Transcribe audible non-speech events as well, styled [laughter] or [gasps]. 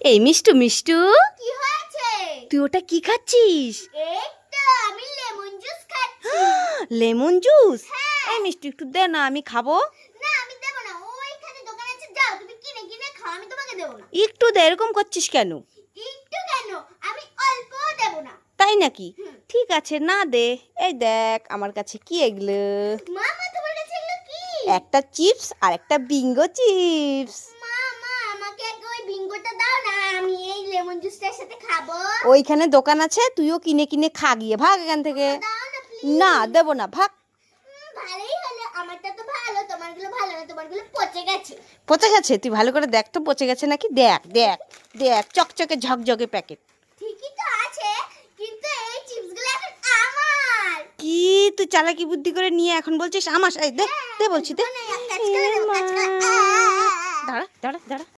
এই মিষ্টু মিষ্টু। কি হয়েছে? তুই ওটা কি খাচ্ছিস? এই তো আমি লেমন জুস খাচ্ছি। [gasps] Lemon juice? হ্যাঁ। এই মিষ্টি একটু দে না আমি খাব। না আমি দেব না। ওইখানে দোকান আছে যাও তুমি কিনে কিনে খাও আমি তোমাকে দেব না। একটু দে এরকম করছিস কেন? একটু কেন? আমি অল্প দেব না। তাই নাকি? ঠিক আছে না দে। এই দেখ আমার কাছে কি এগুলো? মামা তোমার কাছে এগুলো কি? একটা চিপস আর একটা বিঙ্গো চিপস। মামা আমাকে আগে ওই বিঙ্গোটা দাও না আমি এই লেমন জুসটার সাথে খাব? ওইখানে দোকান আছে তুইও কিনে কিনে খা গিয়ে ভাগ এখান থেকে। না দেবো না ভাগ। ভালোই হলো আমারটা তো ভালো তোমারগুলো ভালো না তোমারগুলো পচে গেছে। পচে গেছে? তুই ভালো করে দেখ তো পচে গেছে নাকি? দেখ দেখ দেখ চকচকে ঝকঝকে প্যাকেট ঠিকই তো আছে কিন্তু এই চিপসগুলো এখন আমার। কি তুই চালাকি বুদ্ধি করে নিয়ে এখন বলছিস? আমার দে দে বলছি দে। দাঁড়া দাঁড়া দাঁড়া।